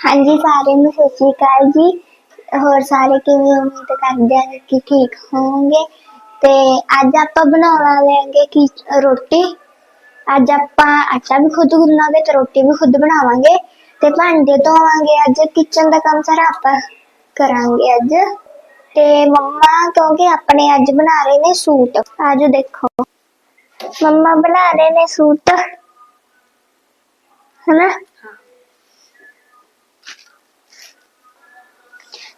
ਹਾਂਜੀ ਸਾਰੇ ਨੂੰ ਸਤਿ ਸ਼੍ਰੀ ਅਕਾਲ ਜੀ। ਹੋਰ ਸਾਰੇ ਕਿਵੇਂ ਉਮੀਦ ਕਰਦੇ ਹਾਂ ਕਿ ਠੀਕ ਹੋਵੋਗੇ? ਤੇ ਅੱਜ ਆਪਾਂ ਬਣਾਉਣ ਵਾਲੇ ਹਾਂਗੇ ਕਿ ਰੋਟੀ। ਅੱਜ ਆਪਾਂ ਆਟਾ ਵੀ ਖੁਦ ਗੁੰਨਾਂਗੇ ਤੇ ਰੋਟੀ ਵੀ ਖੁਦ ਬਣਾਵਾਂਗੇ। ਤੇ ਭਾਂਡੇ ਧੋਵਾਂਗੇ ਅੱਜ ਕਿਚਨ ਦਾ ਕੰਮ ਸਾਰਾ ਆਪਾਂ ਕਰਾਂਗੇ ਅੱਜ। ਤੇ ਮੰਮਾ ਕਿਉਂਕਿ ਆਪਣੇ ਅੱਜ ਬਣਾ ਰਹੇ ਨੇ ਸੂਟ। ਆਜੋ ਦੇਖੋ। ਮੰਮਾ ਬਣਾ ਰਹੇ ਨੇ ਸੂਟ। ਹਨਾ?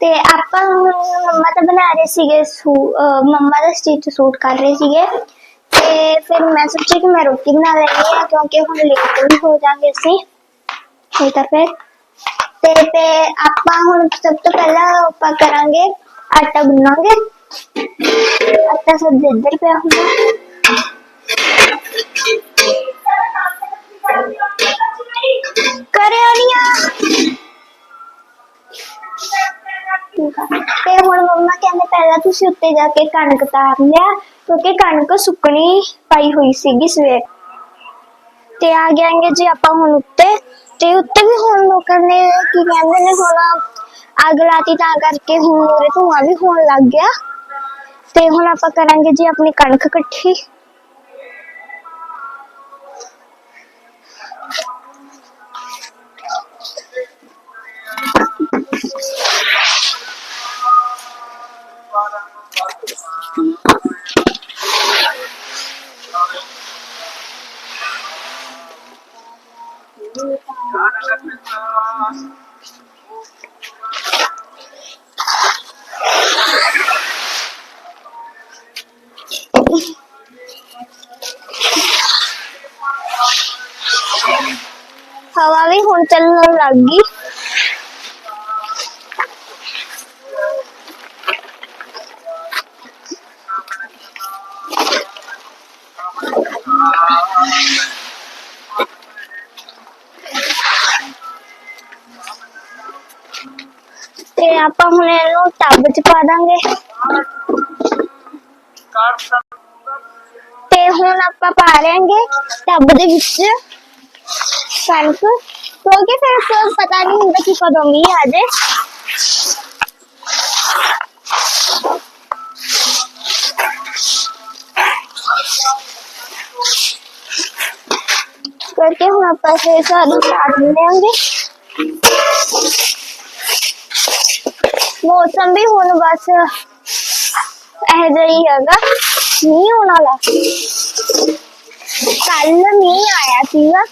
ਤੇ ਆਪਾਂ ਹੁਣ ਮੰਮਾ ਤਾਂ ਬਣਾ ਰਹੇ ਸੀਗੇ ਮੰਮਾ ਦਾ ਸਟਿਚ ਸੂਟ ਕਰ ਰਹੇ ਸੀਗੇ। ਤੇ ਫਿਰ ਮੈਂ ਸੋਚਿਆ ਕਿ ਮੈਂ ਰੋਟੀ ਬਣਾ ਲੈਣੀ ਆ ਕਿਉਂਕਿ ਹੁਣ ਲੇਟ ਵੀ ਹੋ ਜਾਾਂਗੇ ਅਸੀਂ। ਨਹੀਂ ਤਾਂ ਫਿਰ। ਤੇ ਤੇ ਆਪਾਂ ਹੁਣ ਸਭ ਤੋਂ ਪਹਿਲਾਂ ਆਪਾਂ ਕਰਾਂਗੇ ਆਟਾ ਗੁੰਨਾਂਗੇ। ਆਟਾ ਸਭ ਇੱਧਰ ਪਿਆ ਹੁੰਦਾ। ਪਹਿਲਾਂ ਤੁਸੀਂ ਉੱਤੇ ਜਾ ਕੇ ਕਣਕ ਤਾਰ ਲਿਆ ਕਿਉਂਕਿ ਕਣਕ ਸੁੱਕਣੀ ਪਾਈ ਹੋਈ ਸੀਗੀ ਸਵੇਰ। ਤੇ ਆ ਜਾਏਂਗੇ ਜੀ ਆਪਾਂ ਹੁਣ ਉੱਤੇ, ਤੇ ਉੱਤੇ ਵੀ ਹੁਣ ਲੋਕਾਂ ਨੇ ਕੀ ਕਹਿੰਦੇ ਨੇ ਹੁਣ ਅੱਗ ਲਾਤੀ ਤਾਂ ਕਰਕੇ ਹੁਣ ਉਰੇ ਧੂੰਆਂ ਵੀ ਹੋਣ ਲੱਗ ਗਿਆ। ਤੇ ਹੁਣ ਆਪਾਂ ਕਰਾਂਗੇ ਜੀ ਆਪਣੀ ਕਣਕ ਇਕੱਠੀ। ਹਵਾ ਵੀ ਹੁਣ ਚੱਲਣ ਆਪਾਂ ਹੁਣ ਇਹਨੂੰ ਟੱਬ 'ਚ ਪਾ ਦਾਂਗੇ। ਤੇ ਹੁਣ ਆਪਾਂ ਪਾ ਲਾਂਗੇ ਟੱਬ ਦੇ ਵਿੱਚ ਕਣਕ। ਕਿਉਂਕਿ ਫਿਰ ਕੋਈ ਪਤਾ ਨਹੀਂ ਹੁੰਦਾ ਕਿ ਕਦੋਂ ਮੀਂਹ ਆ ਜਾਏ। ਕਰਕੇ ਹੁਣ ਆਪਾਂ ਇਹ ਸਾਨੂੰ ਕਾਟ ਲੈਂਗੇ ਮੌਸਮ ਵੀ ਹੁਣ ਬਸ ਇਹ ਜਿਹਾ ਹੈਗਾ। ਮੀਂਹ ਹੋਣ ਵਾਲਾ। ਕੱਲ ਮੀਂਹ ਆਇਆ ਸੀਗਾ।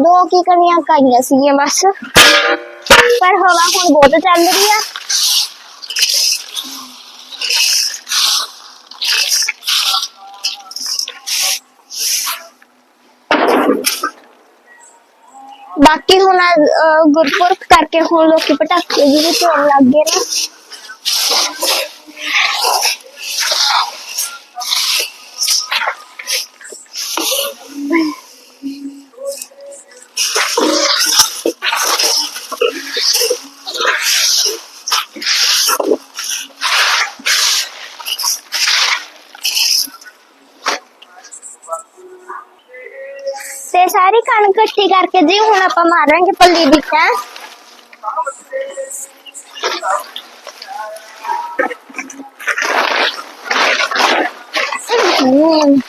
ਦੋ ਕੀ ਕਣੀਆਂ ਕਾਈਆਂ ਸੀਗੀਆਂ ਬਸ। ਪਰ ਹਵਾ ਹੁਣ ਬਹੁਤ ਚੱਲ ਰਹੀ ਆ। ਬਾਕੀ ਹੁਣ ਅਹ, ਗੁਰਪੁਰਬ ਕਰਕੇ ਹੁਣ ਲੋਕੀ ਪਟਾਕੇ ਵੀ ਤੋੜਨ ਲੱਗ ਗਏ ਨਾ। ਕਰਕੇ ਜੀ ਹੁਣ ਆਪਾਂ ਮਾਰਾਂਗੇ ਪੱਲੀ ਦੀ ਤੈਂ ਹਮ।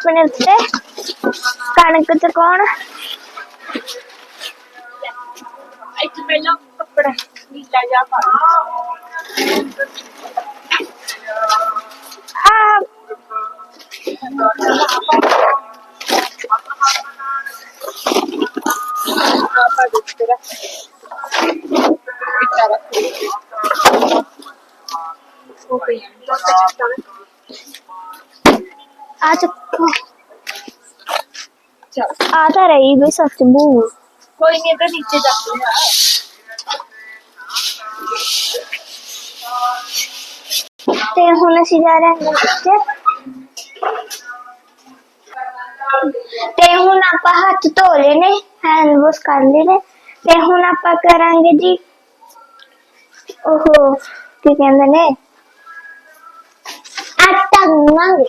ਆਪਣੇ ਉੱਤੇ ਕਣਕ ਚਕਾਉਣ ਇੱਥੇ ਪਹਿਲਾਂ ਕੱਪੜਾ ਨੀਲਾ ਜਿਹਾ ਪਾ ਆ ਪਾ ਦੇ ਤੇਰਾ ਇੱਟਾ ਰੱਖ ਉਹ ਪਈ ਆ ਚੱਕੋ। ਚਲ। ਆ ਤਾਂ ਰਹੀ ਵੀ ਸੱਚ ਬੂ ਕੋਈ ਨਹੀਂ ਤਾਂ ਨੀਚੇ ਜਾਂਦੇ ਆ। ਤੇ ਹੁਣ ਅਸੀਂ ਜਾ ਰਹੇ ਹਾਂ ਨੀਚੇ। ਆਪਾਂ ਹੱਥ ਧੋ ਲਏ ਨੇ ਹੈਂਡ ਵਾਸ਼ ਕਰ ਲਏ ਨੇ। ਤੇ ਹੁਣ ਆਪਾਂ ਕਰਾਂਗੇ ਜੀ ਉਹ ਕੀ ਕਹਿੰਦੇ ਨੇ? ਆਟਾ ਗੁੰਨਾਂਗੇ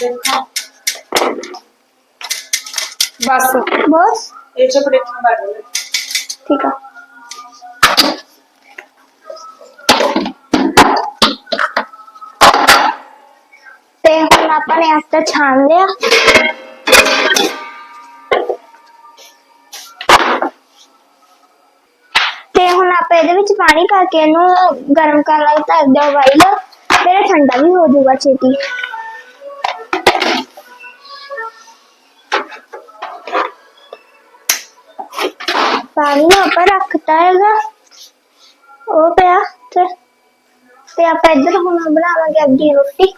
ਦੇਖੋ। ਬਸ। ਬਸ। ਇਹ ਚ ਪਲੇਟਾਂ ਬਣ ਗਏ ਠੀਕ ਆ। ਤੇ ਹੁਣ ਆਪਾਂ ਨੇ ਆਟਾ ਛਾਣ ਲਿਆ। ਤੇ ਹੁਣ ਆਪਾਂ ਇਹਦੇ ਵਿੱਚ ਪਾਣੀ ਪਾ ਕੇ ਇਹਨੂੰ ਗਰਮ ਕਰਨ ਲਈ ਧਰ ਦਿਓ ਵਾਈਲ। ਫਿਰ ਇਹ ਠੰਡਾ ਵੀ ਹੋ ਜਾਊਗਾ ਛੇਤੀ। ਪਾਣੀ ਨੂੰ ਆਪਾਂ ਰੱਖਤਾ ਹੈਗਾ। ਉਹ ਪਿਆ ਤੇ ਤੇ ਆਪਾਂ ਇੱਧਰ ਹੁਣ ਬਣਾਵਾਂਗੇ ਆਪਣੀ ਰੋਟੀ।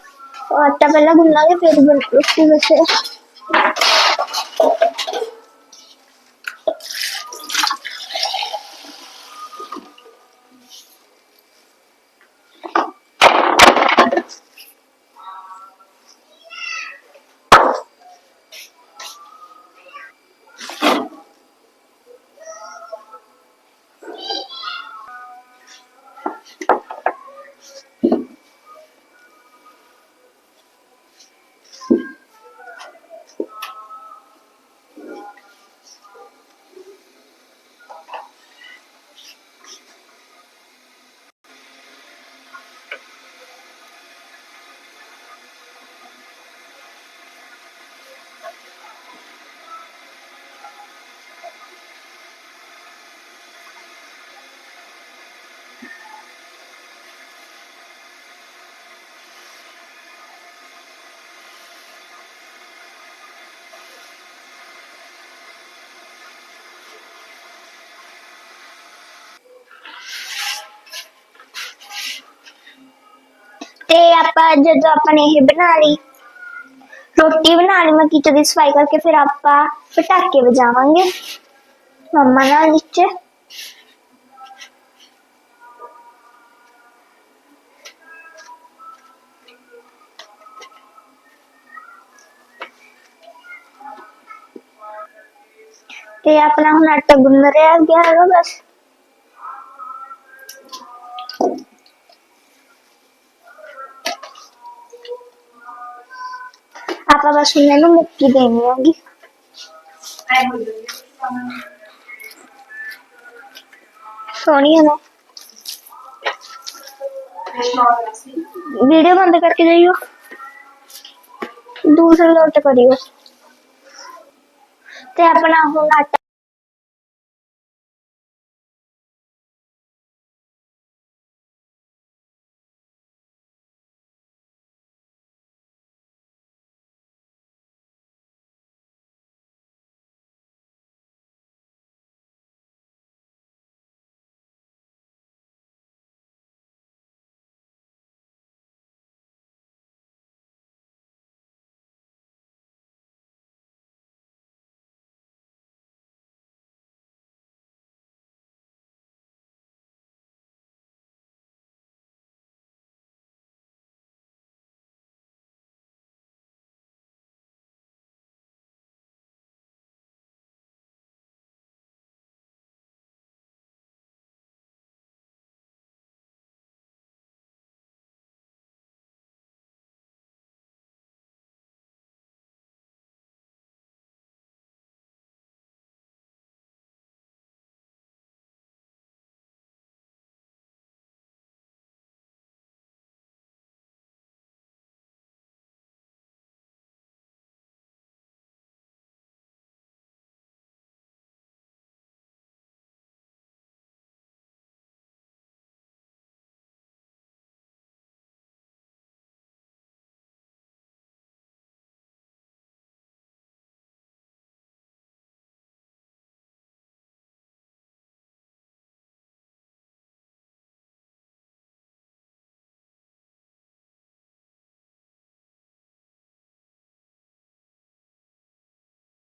ਉਹ ਆਟਾ ਪਹਿਲਾਂ ਗੁੰਨਾਂਗੇ, ਫਿਰ ਰੋਟੀ। ਬਸੇ ਤੇ ਆਪਾਂ ਜਦੋਂ ਆਪਾਂ ਨੇ ਇਹ ਬਣਾ ਲਈ ਰੋਟੀ ਬਣਾ ਲਈ ਮੈਂ ਕਿਚਨ ਦੀ ਸਫ਼ਾਈ ਕਰਕੇ ਫਿਰ ਆਪਾਂ ਪਟਾਕੇ ਵਜਾਵਾਂਗੇ ਮੰਮਾ ਨਾਲ ਨੀਚੇ ਤੇ ਆਪਣਾ ਹੁਣ ਆਟਾ ਗੁੰਨ ਰਿਹਾ ਗਿਆ ਹੈਗਾ ਬਸ ਆਪਾਂ ਬਸ ਹੁਣ ਇਹਨੂੰ ਮੁੱਕੀ ਦੇਣੀ ਹੈਗੀ। ਸੋਹਣੀ ਹੈ ਨਾ। ਵੀਡੀਓ ਬੰਦ ਕਰਕੇ ਜਾਈਓ। ਦੂਸਰੇ ਲੋਟ ਕਰਿਓ। ਤੇ ਆਪਣਾ ਹੁਣ ਆਟਾ